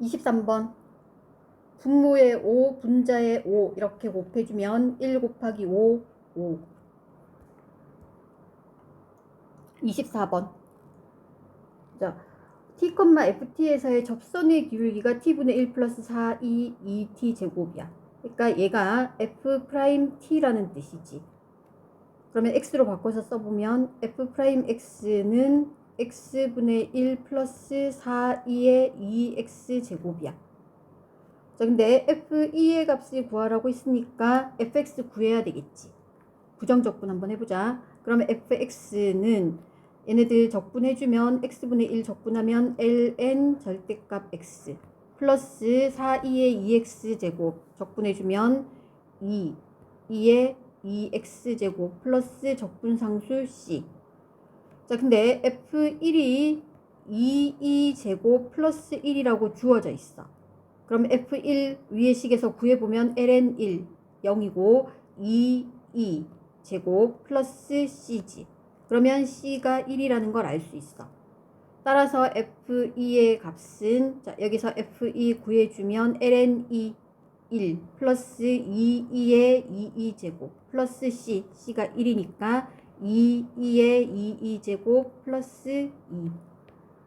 23번. 분모의 5, 분자의 5 이렇게 곱해주면 1 곱하기 5, 5 24번. 자, t, ft에서의 접선의 기울기가 t분의 1 플러스 4, 2, 2t 제곱이야. 그러니까 얘가 f 프라임 t라는 뜻이지. 그러면 x로 바꿔서 써보면 f 프라임 x는 x분의 1 플러스 4, 2의 2x 제곱이야. 자, 근데 f2의 값을 구하라고 했으니까 fx 구해야 되겠지. 부정적분 한번 해보자. 그러면 fx는 얘네들 적분해주면 x분의 1 적분하면 ln 절대값 x 플러스 4, 2의 2x 제곱 적분해주면 2, 2의 2x 제곱 플러스 적분상수 c 자 근데 f1이 2, 2제곱 플러스 1이라고 주어져 있어. 그럼 f1 위의 식에서 구해보면 ln 1 0이고 2, 2 제곱 플러스 c지 그러면 c가 1이라는 걸 알 수 있어. 따라서 f2의 값은 자 여기서 f2 구해주면 ln 2 1 플러스 2, 2의 2, 2제곱 플러스 c, c가 1이니까 2, 2의 2, 2제곱 플러스 2